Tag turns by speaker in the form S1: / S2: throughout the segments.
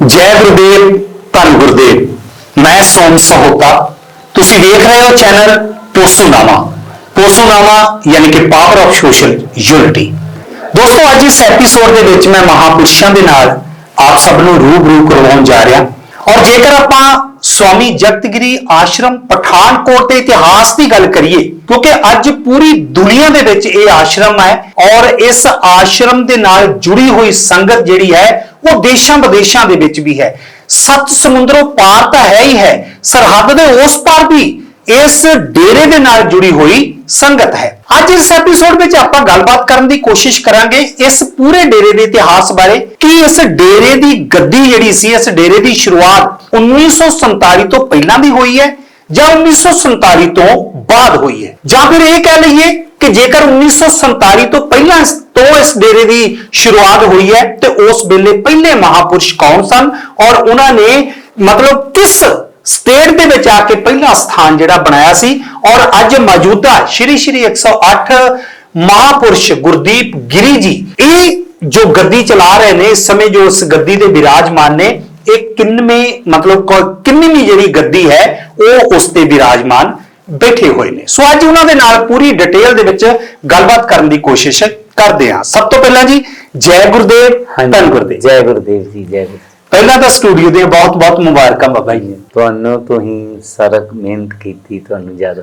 S1: ਜੈ ਗੁਰਦੇਵ, ਧੰਨ ਗੁਰਦੇਵ। ਮੈਂ ਸੋਮ ਸਹੋਤਾ। ਤੁਸੀਂ ਵੇਖ ਰਹੇ ਹੋ ਚੈਨਲ ਪੋਸੂਨਾਮਾ ਪੋਸੂਨਾਮਾ ਯਾਨੀ ਕਿ ਪਾਵਰ ਆਫ ਸੋਸ਼ਲ ਯੂਨਿਟੀ ਦੋਸਤੋ, ਅੱਜ ਇਸ ਐਪੀਸੋਡ ਦੇ ਵਿੱਚ ਮੈਂ ਮਹਾਪੁਰਸ਼ਾਂ ਦੇ ਨਾਲ ਆਪ ਸਭ ਨੂੰ ਰੂਬਰੂ ਕਰਵਾਉਣ ਜਾ ਰਿਹਾ। ਔਰ ਜੇਕਰ ਆਪਾਂ ਸਵਾਮੀ ਜਗਤਗਿਰੀ ਆਸ਼ਰਮ ਪਠਾਨਕੋਟ ਦੇ ਇਤਿਹਾਸ ਦੀ ਗੱਲ ਕਰੀਏ, ਕਿਉਂਕਿ ਅੱਜ ਪੂਰੀ ਦੁਨੀਆ ਦੇ ਵਿੱਚ ਇਹ ਆਸ਼ਰਮ ਹੈ ਔਰ ਇਸ ਆਸ਼ਰਮ ਦੇ ਨਾਲ ਜੁੜੀ ਹੋਈ ਸੰਗਤ ਜਿਹੜੀ ਹੈ ਉਹ ਦੇਸ਼ਾਂ ਵਿਦੇਸ਼ਾਂ ਦੇ ਵਿੱਚ ਵੀ ਹੈ। ਸੱਤ ਸਮੁੰਦਰੋਂ ਪਾਰ ਤਾਂ ਹੈ ਹੀ ਹੈ, ਸਰਹੱਦ ਦੇ ਉਸ ਪਾਰ ਵੀ ਇਸ ਡੇਰੇ ਦੇ ਨਾਲ ਜੁੜੀ ਹੋਈ ਸੰਗਤ ਹੈ। ਅੱਜ ਇਸ ਐਪੀਸੋਡ ਵਿੱਚ ਆਪਾਂ ਗੱਲਬਾਤ ਕਰਨ ਦੀ ਕੋਸ਼ਿਸ਼ ਕਰਾਂਗੇ ਇਸ ਪੂਰੇ ਡੇਰੇ ਦੇ ਇਤਿਹਾਸ ਬਾਰੇ, ਕਿ ਇਸ ਡੇਰੇ ਦੀ ਗੱਦੀ ਜਿਹੜੀ ਸੀ, ਇਸ ਡੇਰੇ ਦੀ ਸ਼ੁਰੂਆਤ 1947 ਤੋਂ ਪਹਿਲਾਂ ਦੀ ਹੋਈ ਹੈ ਜਾਂ 1947 ਤੋਂ ਬਾਅਦ ਹੋਈ ਹੈ। ਜਾਂ ਫਿਰ ਇਹ ਕਹਿ ਲਈਏ ਕਿ ਜੇਕਰ 1947 ਤੋਂ ਪਹਿਲਾਂ ਤੋਂ ਇਸ ਡੇਰੇ ਦੀ ਸ਼ੁਰੂਆਤ ਹੋਈ ਹੈ, ਤੇ ਉਸ ਵੇਲੇ ਪਹਿਲੇ ਮਹਾਪੁਰਸ਼ ਕੌਣ ਸਨ? ਔਰ ਉਹਨਾਂ ਨੇ ਮਤਲਬ ਕਿਸ ਸਟੇਟ ਦੇ ਵਿੱਚ ਆ ਕੇ ਪਹਿਲਾ ਸਥਾਨ ਜਿਹੜਾ ਬਣਾਇਆ ਸੀ? ਔਰ ਅੱਜ ਮੌਜੂਦਾ ਸ਼੍ਰੀ ਸ਼੍ਰੀ 108 ਮਹਾਪੁਰਸ਼ ਗੁਰਦੀਪ ਗਿਰੀ ਜੀ, ਇਹ ਜੋ ਗੱਦੀ ਚਲਾ ਰਹੇ ਨੇ, ਇਸ ਸਮੇਂ ਜੋ ਉਸ ਗੱਦੀ ਦੇ ਵਿਰਾਜਮਾਨ ਨੇ, ਇਹ ਕਿੰਨਵੇਂ ਮਤਲਬ ਕਿੰਨਵੀਂ ਜਿਹੜੀ ਗੱਦੀ ਹੈ, ਉਹ ਉਸ ਤੇ ਵਿਰਾਜਮਾਨ ਬੈਠੇ ਹੋਏ ਨੇ। ਸੋ ਅੱਜ ਉਹਨਾਂ ਦੇ ਨਾਲ ਪੂਰੀ ਡਿਟੇਲ ਦੇ ਵਿੱਚ ਗੱਲਬਾਤ ਕਰਨ ਦੀ ਕੋਸ਼ਿਸ਼ ਕਰਦੇ ਹਾਂ। ਸਭ ਤੋਂ ਪਹਿਲਾਂ ਜੀ ਜੈ ਗੁਰਦੇਵ ਧੰਨ ਗੁਰਦੇਵ।
S2: ਜੈ ਗੁਰਦੇਵ ਜੀ ਜੈ
S1: ਪਹਿਲਾਂ ਤਾਂ ਸਟੂਡੀਓ ਦੀਆਂ ਬਹੁਤ ਬਹੁਤ ਮੁਬਾਰਕਾਂ ਬਾਬਾ ਜੀ
S2: ਤੁਹਾਨੂੰ ਤੁਸੀਂ ਸਾਰਾ ਮਿਹਨਤ ਕੀਤੀ ਤੁਹਾਨੂੰ ਜ਼ਿਆਦਾ।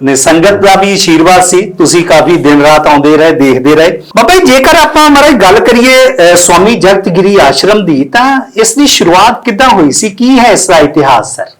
S1: ਨੇ ਸੰਗਤ ਦਾ ਵੀ ਆਸ਼ੀਰਵਾਦ ਸੀ। ਤੁਸੀਂ ਕਾਫੀ ਦਿਨ ਰਾਤ ਆਉਂਦੇ ਰਹੇ ਦੇਖਦੇ ਰਹੇ। ਬਾਬਾ ਜੀ ਜੇਕਰ ਆਪਾਂ ਮਾਰੇ ਗੱਲ ਕਰੀਏ ਸਵਾਮੀ ਜਗਤਗਿਰੀ ਆਸ਼ਰਮ ਦੀ ਤਾਂ ਇਸ ਦੀ ਸ਼ੁਰੂਆਤ ਕਿੱਦਾਂ ਹੋਈ ਸੀ? ਕੀ ਹੈ ਇਸ ਦਾ ਇਤਿਹਾਸ ਸਰ?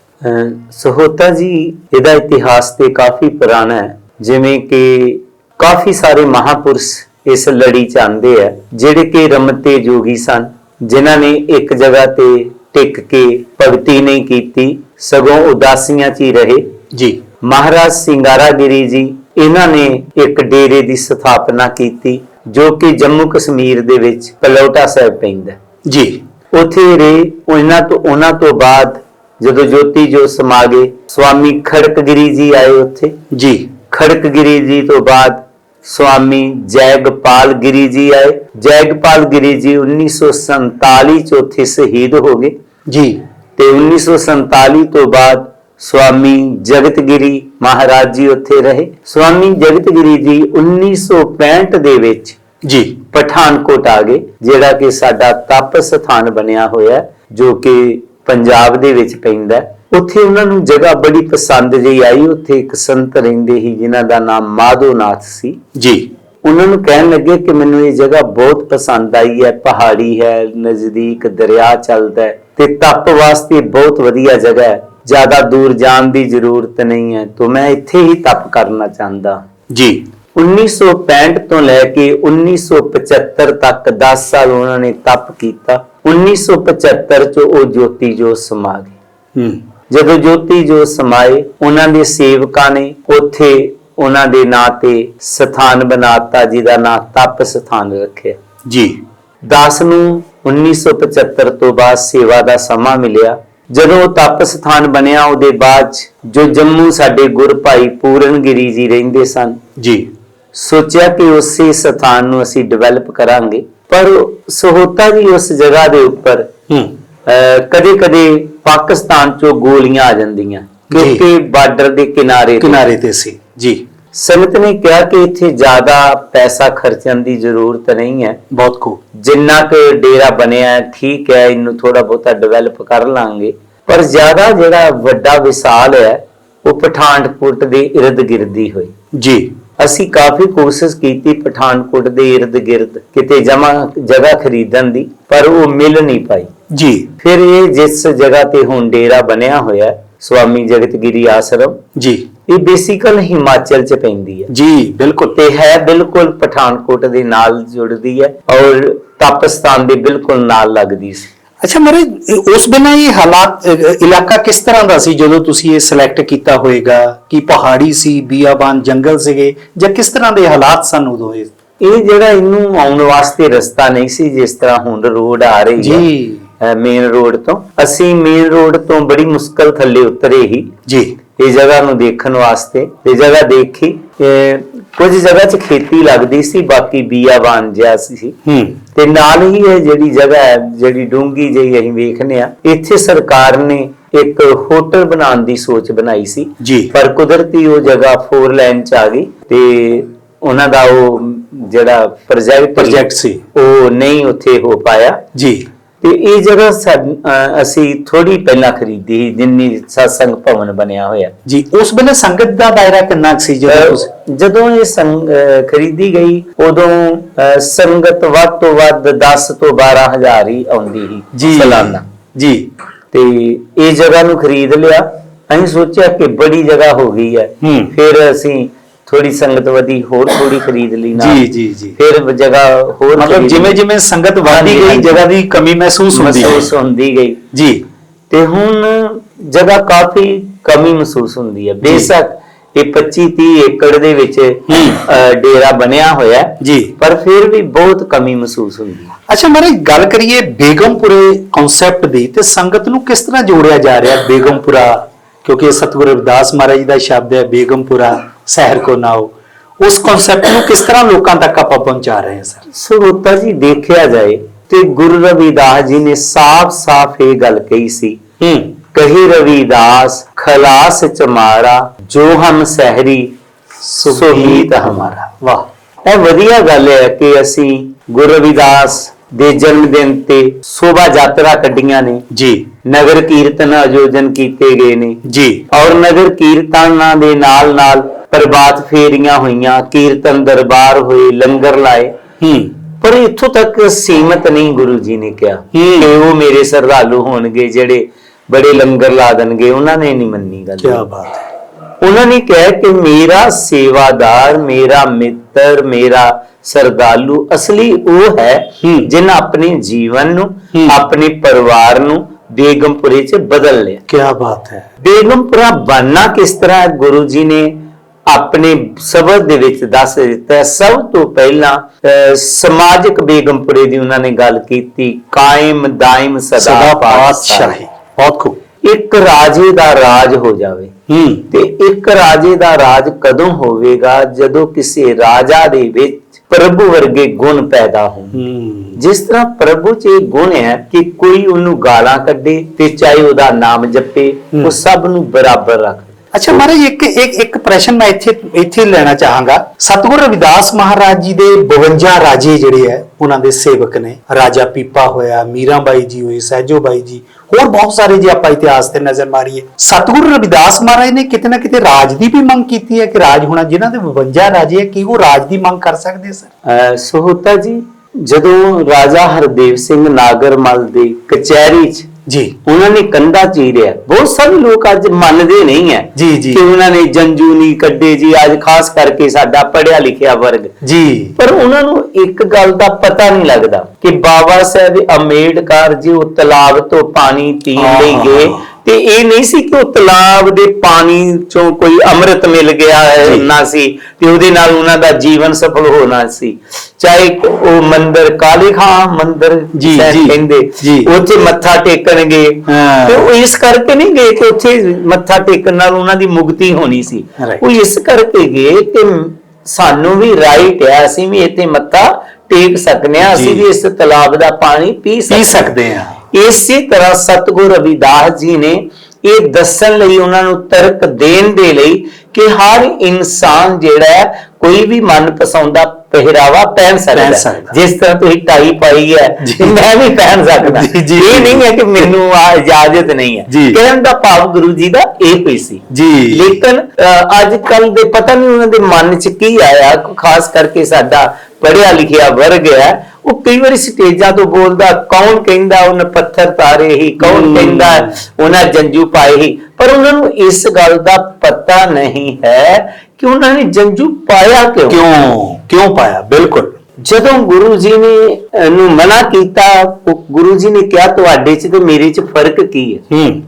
S2: ਸਹੋਤਾ ਜੀ ਇਹਦਾ ਇਤਿਹਾਸ ਤੇ ਕਾਫੀ ਪੁਰਾਣਾ ਹੈ। ਜਿਵੇਂ ਕਿ ਕਾਫੀ ਸਾਰੇ ਮਹਾਪੁਰਸ਼ ਇਸ ਲੜੀ ਚ ਆਉਂਦੇ ਆ ਜਿਹੜੇ ਕਿ ਰਮਤੇ ਜੋਗੀ ਸਨ ਜਿਨ੍ਹਾਂ ਨੇ ਇੱਕ ਜਗ੍ਹਾ ਤੇ ਟਿਕ ਕੇ ਭਗਤੀ ਨਹੀਂ ਕੀਤੀ ਸਗੋਂ ਉਦਾਸੀਆਂ 'ਚ ਹੀ ਰਹੇ।
S1: ਜੀ।
S2: ਮਹਾਰਾਜ ਸਿੰਗਾਰਾਗਿਰੀ ਜੀ ਇਹਨਾਂ ਨੇ ਇੱਕ ਡੇਰੇ ਦੀ ਸਥਾਪਨਾ ਕੀਤੀ ਜੋ ਕਿ ਜੰਮੂ ਕਸ਼ਮੀਰ ਦੇ ਵਿੱਚ ਪਲੌਟਾ ਸਾਹਿਬ ਪੈਂਦਾ।
S1: ਜੀ।
S2: ਉੱਥੇ ਰਹੇ ਉਹਨਾਂ ਤੋਂ ਉਹਨਾਂ ਤੋਂ ਬਾਅਦ ਜਦੋਂ ਜੋਤੀ ਜੋ ਸਮਾ ਗਏ ਸਵਾਮੀ ਖੜਕਗਿਰੀ ਜੀ ਆਏ ਉੱਥੇ।
S1: ਜੀ।
S2: ਖੜਕਗਿਰੀ ਜੀ ਤੋਂ ਬਾਅਦ ਸਵਾਮੀ ਜੈਗਪਾਲ ਗਿਰੀ ਜੀ ਆਏ। ਜੈਗਪਾਲ ਗਿਰੀ ਜੀ 1947 ਚ ਉੱਥੇ ਸ਼ਹੀਦ ਹੋ ਗਏ।
S1: ਜੀ।
S2: ਤੇ 1947 ਤੋਂ ਬਾਅਦ ਸਵਾਮੀ ਜਗਤਗਿਰੀ ਮਹਾਰਾਜ ਜੀ ਉੱਥੇ ਰਹੇ। ਸਵਾਮੀ ਜਗਤਗਿਰੀ ਜੀ 1965 ਦੇ ਵਿੱਚ
S1: ਜੀ।
S2: ਪਠਾਨਕੋਟ ਆ ਗਏ ਜਿਹੜਾ ਕਿ ਸਾਡਾ ਤਪ ਸਥਾਨ ਬਣਿਆ ਹੋਇਆ ਜੋ ਕਿ ਪੰਜਾਬ ਦੇ ਵਿੱਚ ਪੈਂਦਾ। ਉੱਥੇ ਉਹਨਾਂ ਨੂੰ ਜਗ੍ਹਾ ਬੜੀ ਪਸੰਦ ਜਿਹੀ ਆਈ। ਉੱਥੇ ਇੱਕ ਸੰਤ ਰਹਿੰਦੇ ਸੀ ਜਿਨ੍ਹਾਂ ਦਾ ਨਾਮ ਮਾਧੋਨਾਥ ਸੀ।
S1: ਜੀ।
S2: ਉਹਨਾਂ ਨੂੰ ਕਹਿਣ ਲੱਗੇ ਕਿ ਮੈਨੂੰ ਇਹ ਜਗ੍ਹਾ ਬਹੁਤ ਪਸੰਦ ਆਈ ਹੈ। ਪਹਾੜੀ ਹੈ ਨਜ਼ਦੀਕ ਦਰਿਆ ਚੱਲਦਾ ਹੈ ਤੇ ਤਪ ਵਾਸਤੇ ਬਹੁਤ ਵਧੀਆ ਜਗ੍ਹਾ ਹੈ। ਜ਼ਿਆਦਾ ਦੂਰ ਜਾਣ ਦੀ ਜ਼ਰੂਰਤ ਨਹੀਂ ਹੈ। ਤਾਂ ਮੈਂ ਇੱਥੇ ਹੀ ਤਪ ਕਰਨਾ ਚਾਹੁੰਦਾ।
S1: ਜੀ।
S2: 1965 ਤੋਂ ਲੈ ਕੇ 1975 ਤੱਕ 10 ਸਾਲ ਉਹਨਾਂ ਨੇ ਤਪ ਕੀਤਾ। 1975 ਚ ਉਹ ਜੋਤੀ ਜੋ ਸਮਾ ਗਏ। ਜਦੋਂ ਜੋਤੀ ਜੋ ਸਮਾਏ ਉਹਨਾਂ ਦੇ ਸੇਵਕਾਂ ਨੇ ਉੱਥੇ ਉਹਨਾਂ ਦੇ ਨਾਂ ਤੇ ਸਥਾਨ ਬਣਾਤਾ ਜਿਹਦਾ ਨਾਂ ਤਪ ਸਥਾਨ ਰੱਖਿਆ।
S1: ਜੀ।
S2: 10 ਨੂੰ 1975 ਤੋਂ ਬਾਅਦ ਸੇਵਾ ਦਾ ਸਮਾਂ ਮਿਲਿਆ। ਜਦੋਂ ਉਹ ਤਪ ਸਥਾਨ ਬਣਿਆ ਉਹਦੇ ਬਾਅਦ ਜੋ ਜੰਮੂ ਸਾਡੇ ਗੁਰ ਭਾਈ ਪੂਰਨਗਿਰੀ ਜੀ ਰਹਿੰਦੇ ਸਨ।
S1: ਜੀ।
S2: ਸੋਚਿਆ ਕਿ ਉਸੇ ਸਥਾਨ ਨੂੰ ਅਸੀਂ ਡਿਵੈਲਪ ਕਰਾਂਗੇ ਪਰ ਸਹੋਤਾ ਜੀ ਉਸ ਜਗ੍ਹਾ ਦੇ ਉੱਪਰ
S1: ਹੂੰ।
S2: ਕਦੇ ਕਦੇ ਪਾਕਿਸਤਾਨ ਚੋਂ ਗੋਲੀਆਂ ਆ ਜਾਂਦੀਆਂ ਕਿਉਂਕਿ ਬਾਰਡਰ ਦੇ ਕਿਨਾਰੇ।
S1: ਕਿਨਾਰੇ ਤੇ ਸੀ ਜੀ।
S2: ਸੰਗਤ ਨੇ ਕਿਹਾ ਕਿ ਇੱਥੇ ਜ਼ਿਆਦਾ ਪੈਸਾ ਖਰਚਣ ਦੀ ਜ਼ਰੂਰਤ ਨਹੀਂ ਹੈ।
S1: ਬਹੁਤ ਖੂਬ।
S2: ਜਿੰਨਾ ਕੁ ਡੇਰਾ ਬਣਿਆ ਹੈ ਠੀਕ ਹੈ ਇਹਨੂੰ ਥੋੜਾ ਬਹੁਤਾ ਡਿਵੈਲਪ ਕਰ ਲਾਂਗੇ। ਪਰ ਜ਼ਿਆਦਾ ਜਿਹੜਾ ਵੱਡਾ ਵਿਸਾਲ ਹੈ ਉਹ ਪਠਾਨਕੋਟ ਦੇ ਇਰਦ ਗਿਰਦੀ ਹੋਈ
S1: ਜੀ।
S2: ਅਸੀਂ ਕਾਫੀ ਕੋਸ਼ਿਸ਼ ਕੀਤੀ ਪਠਾਨਕੋਟ ਦੇ ਗਿਰਦ ਕਿਤੇ ਜਮਾ ਜਗ੍ਹਾ ਖਰੀਦਣ ਦੀ ਪਰ ਉਹ ਮਿਲ ਨਹੀਂ ਪਾਈ।
S1: ਜੀ।
S2: ਫਿਰ ਇਹ ਜਿਸ ਜਗ੍ਹਾ ਤੇ ਹੁਣ ਡੇਰਾ ਬਣਿਆ ਹੋਇਆ ਸਵਾਮੀ ਜਗਤਗਿਰੀ ਆਸ਼ਰਮ
S1: ਜੀ।
S2: ਇਹ ਬੇਸਿਕਲ ਹਿਮਾਚਲ ਚ ਪੈਂਦੀ ਹੈ।
S1: ਜੀ ਬਿਲਕੁਲ।
S2: ਤੇ ਹੈ ਬਿਲਕੁਲ ਪਠਾਨਕੋਟ ਦੇ ਨਾਲ ਜੁੜਦੀ ਹੈ ਔਰ ਤਪਸਤਾਨ ਦੇ ਬਿਲਕੁਲ ਨਾਲ ਲੱਗਦੀ ਸੀ।
S1: ਅੱਛਾ ਮੇਰੇ ਉਸ ਬਿਨਾਂ ਇਹ ਹਾਲਾਤ ਇਲਾਕਾ ਕਿਸ ਤਰ੍ਹਾਂ ਦਾ ਸੀ ਜਦੋਂ ਤੁਸੀਂ ਇਹ ਸਿਲੈਕਟ ਕੀਤਾ ਹੋਏਗਾ? ਕਿ ਪਹਾੜੀ ਸੀ ਬੀਆਬਾਨ ਜੰਗਲ ਸੀਗੇ? ਜਾਂ ਕਿਸ ਤਰ੍ਹਾਂ ਦੇ ਹਾਲਾਤ ਸਨ ਉਦੋਂ ਇਹ?
S2: ਇਹ ਜਿਹੜਾ ਇਹਨੂੰ ਆਉਣ ਵਾਸਤੇ ਰਸਤਾ ਨਹੀਂ ਸੀ ਜਿਸ ਤਰ੍ਹਾਂ ਹੁਣ ਰੋਡ ਆ ਰਹੀ ਹੈ।
S1: ਜੀ।
S2: ਮੇਨ ਰੋਡ ਤੋਂ। ਅਸੀਂ ਮੇਨ ਰੋਡ ਤੋਂ ਬੜੀ ਮੁਸ਼ਕਲ ਥੱਲੇ ਉਤਰੇ ਹੀ।
S1: ਜੀ।
S2: ਇਹ ਜਗ੍ਹਾ ਨੂੰ ਦੇਖਣ ਵਾਸਤੇ ਇਹ ਜਗ੍ਹਾ ਦੇਖੀ ਕੁਝ ਜਗ੍ਹਾ 'ਚ ਖੇਤੀ ਲੱਗਦੀ ਸੀ ਬਾਕੀ ਬੀਆਬਾਨ ਜਿਹਾ ਸੀ।
S1: ਹੂੰ।
S2: ਤੇ ਨਾਲ ਹੀ ਇਹ ਜਿਹੜੀ ਜਗ੍ਹਾ ਹੈ ਜਿਹੜੀ ਡੂੰਗੀ ਜਿਹੀ ਅਸੀਂ ਵੇਖਨੇ ਆ ਇੱਥੇ ਸਰਕਾਰ ਨੇ ਇੱਕ ਹੋਟਲ ਬਣਾਉਣ ਦੀ ਸੋਚ ਬਣਾਈ ਸੀ। ਪਰ ਕੁਦਰਤੀ ਉਹ ਜਗ੍ਹਾ ਫੋਰ ਲਾਈਨ ਚ ਆ ਗਈ ਤੇ ਉਹਨਾਂ ਦਾ ਉਹ ਜਿਹੜਾ ਪ੍ਰੋਜੈਕਟ
S1: ਪ੍ਰੋਜੈਕਟ ਸੀ।
S2: ਉਹ ਨਹੀਂ ਉੱਥੇ ਹੋ ਪਾਇਆ।
S1: ਜੀ।
S2: ਤੇ ਇਹ ਜਗ੍ਹਾ ਸਾਡ- ਅਸੀਂ ਥੋੜੀ ਪਹਿਲਾਂ ਖਰੀਦੀ ਸੀ, ਜਿੰਨੀ satsang ਭਵਨ ਬਣਿਆ ਹੋਇਆ।
S1: ਜੀ ਉਸ ਵੇਲੇ ਸੰਗਤ ਦਾ ਦਾਇਰਾ ਕਿੰਨਾ ਕੁ ਸੀ ਜਦੋਂ ਤੁਸੀਂ?
S2: ਅਹ ਜਦੋਂ ਇਹ ਸੰਗ- ਖਰੀਦੀ ਗਈ ਉਦੋਂ ਸੰਗਤ ਵੱਧ ਤੋਂ ਵੱਧ 10 ਤੋਂ 12 ਹਜ਼ਾਰ ਹੀ ਆਉਂਦੀ ਸੀ
S1: ਜੀ।
S2: ਸਾਲਾਨਾ।
S1: ਜੀ।
S2: ਤੇ ਇਹ ਜਗ੍ਹਾ ਨੂੰ ਖਰੀਦ ਲਿਆ। ਅਸੀਂ ਸੋਚਿਆ ਕਿ ਬੜੀ ਜਗ੍ਹਾ ਹੋ ਗਈ ਹੈ।
S1: ਹੂੰ।
S2: ਫਿਰ ਅਸੀਂ ਥੋੜੀ ਸੰਗਤ ਵਧੀ ਹੋਰ ਥੋੜੀ ਖਰੀਦ ਲਈ ਨਾਲ।
S1: ਜੀ ਜੀ ਜੀ।
S2: ਫਿਰ ਜਗ੍ਹਾ ਹੋਰ
S1: ਮਤਲਬ ਜਿਵੇਂ। ਜਿਵੇਂ ਸੰਗਤ ਵਧਦੀ ਗਈ। ਜਗ੍ਹਾ ਦੀ ਕਮੀ ਮਹਿਸੂਸ ਹੁੰਦੀ ਗਈ।
S2: ਮਹਿਸੂਸ ਹੁੰਦੀ ਗਈ।
S1: ਜੀ।
S2: ਤੇ ਹੁਣ ਜਗ੍ਹਾ ਕਾਫੀ ਕਮੀ ਮਹਿਸੂਸ ਹੁੰਦੀ ਹੈ। ਬੇਸ਼ੱਕ ਇਹ 25 30 ਏਕੜ ਦੇ ਵਿੱਚ ਡੇਰਾ ਬਣਿਆ ਹੋਇਆ
S1: ਜੀ।
S2: ਪਰ ਫਿਰ ਵੀ ਬਹੁਤ ਕਮੀ ਮਹਿਸੂਸ ਹੁੰਦੀ ਹੈ।
S1: ਅੱਛਾ ਮਾਰੇ ਗੱਲ ਕਰੀਏ ਬੇਗਮਪੁਰੇ ਕਨਸੈਪਟ ਦੀ ਤੇ ਸੰਗਤ ਨੂੰ ਕਿਸ ਤਰ੍ਹਾਂ ਜੋੜਿਆ ਜਾ ਰਿਹਾ ਬੇਗਮਪੁਰਾ? ਕਿਉਂਕਿ ਸਤਿਗੁਰੂ ਰਵਿਦਾਸ ਮਹਾਰਾਜ ਦਾ ਸ਼ਬਦ ਹੈ ਬੇਗਮਪੁਰਾ। ਸ਼ਹਿਰ ਕੋ ਨਾਓ ਉਸ ਕਨਸੈਪਟ ਨੂੰ ਕਿਸ ਤਰ੍ਹਾਂ ਲੋਕਾਂ ਤੱਕ ਆਪਾਂ ਪਹੁੰਚਾ ਰਹੇ ਹਾਂ ਸਰ
S2: ਸਰੋਤਾ ਜੀ ਦੇਖਿਆ ਜਾਏ ਤੇ ਗੁਰੂ ਰਵਿਦਾਸ ਜੀ ਨੇ ਸਾਫ਼-ਸਾਫ਼ ਇਹ ਗੱਲ ਕਹੀ ਸੀ।
S1: ਹੂੰ।
S2: ਕਹੀ ਰਵਿਦਾਸ ਖਲਾਸ ਚਮਾਰਾ ਜੋ ਹਮ ਸਹਿਰੀ ਸੁਹੀਤ ਹਮਾਰਾ।
S1: ਵਾਹ।
S2: ਇਹ ਵਧੀਆ ਗੱਲ ਹੈ ਕਿ ਅਸੀਂ ਗੁਰੂ ਰਵਿਦਾਸ ਦੇ ਜਨਮ ਦਿਨ ਤੇ ਸ਼ੋਭਾ ਯਾਤਰਾ ਕੱਢੀਆਂ ਨੇ।
S1: ਜੀ।
S2: ਨਗਰ ਕੀਰਤਨ ਆਯੋਜਨ ਕੀਤੇ ਗਏ ਨੇ।
S1: ਜੀ।
S2: ਔਰ ਨਗਰ ਕੀਰਤਨਾਂ ਦੇ ਨਾਲ ਨਾਲ ਪ੍ਰਭਾਤ ਫੇਰੀਆਂ ਹੋਈਆਂ ਕੀਰਤਨ ਦਰਬਾਰ ਹੋਏ ਲੰਗਰ ਲਾਏ
S1: ਹੂੰ
S2: ਪਰ ਇੱਥੋਂ ਤੱਕ ਸੀਮਤ ਨਹੀਂ ਗੁਰੂ ਜੀ ਨੇ ਕਿਹਾ। ਕਿ ਉਹ ਮੇਰੇ ਸਰਦਾਲੂ ਹੋਣਗੇ ਜਿਹੜੇ ਬੜੇ ਲੰਗਰ ਲਾ ਦੇਣਗੇ ਉਹਨਾਂ ਨੇ ਨਹੀਂ ਮੰਨੀ ਗੱਲ
S1: ਕੀ ਬਾਤ ਹੈ
S2: ਉਹਨਾਂ ਨੇ ਕਿਹਾ ਕਿ ਮੇਰਾ ਸੇਵਾਦਾਰ ਮੇਰਾ ਮਿੱਤਰ ਮੇਰਾ ਸਰਦਾਲੂ ਅਸਲੀ ਉਹ ਹੈ। ਜਿਨ ਆਪਣੇ ਜੀਵਨ ਨੂੰ। ਆਪਣੇ ਪਰਿਵਾਰ ਨੂੰ ਬੇਗਮਪੁਰੇ 'ਚ ਬਦਲ ਲਿਆ
S1: ਕੀ ਬਾਤ ਹੈ
S2: ਬੇਗਮਪੁਰਾ ਬਣਨਾ ਕਿਸ ਤਰ੍ਹਾਂ? ਗੁਰੂ ਜੀ ਨੇ ਆਪਣੇ ਸ਼ਬਦ ਦੇ ਵਿੱਚ ਦੱਸ ਦਿੱਤਾ। ਸਭ ਤੋਂ ਪਹਿਲਾਂ ਸਮਾਜਿਕ ਬੇਗਮਪੁਰੇ ਦੀ ਉਹਨਾਂ ਨੇ ਗੱਲ ਕੀਤੀ। ਕਾਇਮ ਦਾਇਮ ਸਦਾ ਪਾਤਸ਼ਾਹੀ।
S1: ਬਹੁਤ ਖੂਬ।
S2: ਇੱਕ ਰਾਜੇ ਦਾ ਰਾਜ ਹੋ ਜਾਵੇ
S1: ਹੂੰ।
S2: ਤੇ ਇੱਕ ਰਾਜੇ ਦਾ ਰਾਜ ਕਦੋਂ ਹੋਵੇਗਾ? ਜਦੋਂ ਕਿਸੇ ਰਾਜਾ ਦੇ ਵਿੱਚ ਪ੍ਰਭੂ ਵਰਗੇ ਗੁਣ ਪੈਦਾ ਹੋਣ। ਜਿਸ ਤਰ੍ਹਾਂ ਪ੍ਰਭੂ 'ਚ ਇਹ ਗੁਣ ਹੈ ਕਿ ਕੋਈ ਉਹਨੂੰ ਗਾਲਾਂ ਕੱਢੇ ਤੇ ਚਾਹੇ ਉਹਦਾ ਨਾਮ ਜਪੇ। ਉਹ ਸਭ ਨੂੰ ਬਰਾਬਰ ਰੱਖ
S1: ਅੱਛਾ ਮਹਾਰਾਜ, ਇੱਕ ਇੱਕ ਇੱਕ ਪ੍ਰਸ਼ਨ ਮੈਂ ਇੱਥੇ ਇੱਥੇ ਲੈਣਾ ਚਾਹਾਂਗਾ। ਸਤਿਗੁਰੂ ਰਵਿਦਾਸ ਮਹਾਰਾਜ ਜੀ ਦੇ 52 ਰਾਜੇ ਜਿਹੜੇ ਹੈ, ਉਹਨਾਂ ਦੇ ਸੇਵਕ ਨੇ। ਰਾਜਾ ਪੀਪਾ ਹੋਇਆ ਮੀਰਾਬਾਈ ਜੀ ਹੋਈ ਸਹਿਜੋ ਬਾਈ ਜੀ, ਹੋਰ ਬਹੁਤ ਸਾਰੇ ਜੇ ਆਪਾਂ ਇਤਿਹਾਸ ਤੇ ਨਜ਼ਰ ਮਾਰੀਏ। ਸਤਿਗੁਰੂ ਰਵਿਦਾਸ ਮਹਾਰਾਜ ਨੇ ਕਿਤੇ ਨਾ ਕਿਤੇ ਰਾਜ ਦੀ ਵੀ ਮੰਗ ਕੀਤੀ ਹੈ ਕਿ ਰਾਜ ਹੋਣਾ, ਜਿਨ੍ਹਾਂ ਦੇ 52 ਰਾਜੇ ਹੈ, ਕੀ ਉਹ ਰਾਜ ਦੀ ਮੰਗ ਕਰ ਸਕਦੇ ਸਰ?
S2: ਸੋਹਤਾ ਜੀ, ਜਦੋਂ ਰਾਜਾ ਹਰਦੇਵ ਸਿੰਘ ਨਾਗਰਮਲ ਦੇ ਕਚਹਿਰੀ 'ਚ
S1: ਜੀ।
S2: ਉਹਨਾਂ ਨੇ ਕੰਧਾ ਚੀਰਿਆ ਬਹੁਤ ਸਾਰੇ ਲੋਕ ਅੱਜ ਮੰਨਦੇ ਨਹੀਂ ਹੈ
S1: ਜੀ, ਜੀ।
S2: ਕਿ ਉਹਨਾਂ ਨੇ ਜੰਜੂ ਨਹੀਂ ਕੱਢੇ ਜੀ ਅੱਜ ਖਾਸ ਕਰਕੇ ਸਾਡਾ ਪੜ੍ਹਿਆ ਲਿਖਿਆ ਵਰਗ
S1: ਜੀ
S2: ਪਰ ਉਹਨਾਂ ਨੂੰ ਇੱਕ ਗੱਲ ਦਾ ਪਤਾ ਨਹੀਂ ਲੱਗਦਾ ਕਿ ਬਾਬਾ ਸਾਹਿਬ ਅੰਬੇਡਕਰ ਜੀ ਉਹ ਤਲਾਬ ਤੋਂ ਪਾਣੀ ਪੀਣ ਲਈ ਗਏ ਤੇ ਇਹ ਨਹੀਂ ਸੀ ਕਿ ਉਹ ਤਲਾਬ ਦੇ ਪਾਣੀ ਚੋਂ ਕੋਈ ਅੰਮ੍ਰਿਤ ਮਿਲ ਗਿਆ। ਨਾ ਸੀ ਤੇ ਉਹਦੇ ਨਾਲ ਉਹਨਾਂ ਦਾ ਜੀਵਨ ਸਫਲ ਹੋਣਾ ਸੀ ਚਾਹੇ ਉਹ ਮੰਦਰ ਕਾਲੀ ਖਾਂ ਮੰਦਰ
S1: ਜੀ,
S2: ਕਹਿੰਦੇ। ਉੱਥੇ ਮੱਥਾ ਟੇਕਣਗੇ। ਤੇ ਉਹ ਇਸ ਕਰਕੇ ਨਹੀਂ ਗਏ ਕਿ ਉੱਥੇ ਮੱਥਾ ਟੇਕਣ ਨਾਲ ਉਹਨਾਂ ਦੀ ਮੁਕਤੀ ਹੋਣੀ ਸੀ. ਉਹ ਇਸ ਕਰਕੇ ਗਏ ਕਿ ਸਾਨੂੰ ਵੀ ਰਾਈਟ ਹੈ ਅਸੀਂ ਵੀ ਇੱਥੇ ਮੱਥਾ ਟੇਕ ਸਕਨੇ ਆ ਅਸੀਂ। ਵੀ ਇਸ ਤਲਾਬ ਦਾ ਪਾਣੀ ਪੀ ਸਕਦੇ
S1: ਸਕਦੇ ਆ
S2: ਇਸੇ ਤਰ੍ਹਾਂ ਸਤਿਗੁਰ ਰਵਿਦਾਸ ਜੀ ਨੇ ਇਹ ਦੱਸਣ ਲਈ ਉਹਨਾਂ ਨੂੰ ਤਰਕ ਦੇਣ ਦੇ ਲਈ ਕਿ ਹਰ ਇਨਸਾਨ ਜਿਹੜਾ ਕੋਈ ਵੀ ਮਨਪਸੰਦ ਦਾ ਪਹਿਰਾਵਾ ਪਹਿਨ ਸਕਦਾ। ਜਿਸ ਤਰ੍ਹਾਂ ਤੁਸੀਂ ਟਾਈ ਪਾਈ ਹੈ। ਮੈਂ ਵੀ ਪਹਿਨ ਸਕਦਾ। ਇਹ ਨਹੀਂ ਹੈ ਕਿ ਮੈਨੂੰ ਆ ਇਜਾਜ਼ਤ ਨਹੀਂ ਹੈ। ਕਹਿਣ ਦਾ ਭਾਵ ਗੁਰੂ ਜੀ ਦਾ ਇਹ ਹੋਈ ਸੀ
S1: ਜੀ
S2: ਲੇਕਿਨ ਅੱਜ ਕੱਲ ਦੇ ਪਤਾ ਨਹੀਂ ਉਹਨਾਂ ਦੇ ਮਨ 'ਚ ਕੀ ਆਇਆ ਖਾਸ ਕਰਕੇ ਸਾਡਾ ਪੜਿਆ ਲਿਖਿਆ ਵਰਗ ਹੈ ਉਹ ਕਈ ਵਾਰੀ ਸਟੇਜਾਂ ਤੋਂ ਬੋਲਦਾ ਕੌਣ ਕਹਿੰਦਾ ਉਹਨ ਪੱਥਰ ਤਾਰੇ ਹੀ ਕੌਣ। ਕਹਿੰਦਾ ਉਹਨਾਂ ਜੰਜੂ ਪਾਏ ਹੀ ਪਰ ਉਹਨਾਂ ਨੂੰ ਇਸ ਗੱਲ ਦਾ ਪਤਾ ਨਹੀਂ ਹੈ ਕਿ ਉਹਨਾਂ ਨੇ ਜੰਜੂ ਪਾਇਆ ਕਿਉਂ?
S1: ਕਿਉਂ? ਕਿਉਂ ਪਾਇਆ? ਬਿਲਕੁਲ।
S2: ਜਦੋਂ ਗੁਰੂ ਜੀ ਨੇ ਨੂੰ ਮਨਾ ਕੀਤਾ ਗੁਰੂ ਜੀ ਨੇ ਕਿਹਾ ਤੁਹਾਡੇ 'ਚ ਤੇ ਮੇਰੇ 'ਚ ਫ਼ਰਕ ਕੀ ਹੈ?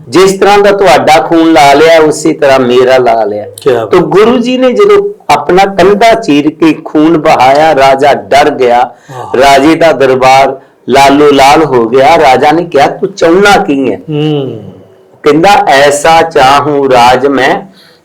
S2: ਜਿਸ ਤਰ੍ਹਾਂ ਦਾ ਤੁਹਾਡਾ ਖੂਨ ਲਾ ਲਿਆ ਉਸੇ ਤਰ੍ਹਾਂ ਮੇਰਾ ਲਾ ਲਿਆ। ਤਾਂ ਗੁਰੂ ਜੀ ਨੇ ਜਦੋਂ ਆਪਣਾ ਕੰਧਾ ਚੀਰ ਕੇ ਖੂਨ ਬਹਾਇਆ ਰਾਜਾ ਡਰ ਗਿਆ। ਰਾਜੇ ਦਾ ਦਰਬਾਰ ਲਾਲੋ ਲਾਲ ਹੋ ਗਿਆ। ਰਾਜਾ ਨੇ ਕਿਹਾ ਤੂੰ ਚਾਹੁੰਨਾ ਕੀ ਹੈ। ਕਹਿੰਦਾ ਐਸਾ ਚਾਹੂੰ ਰਾਜ ਮੈਂ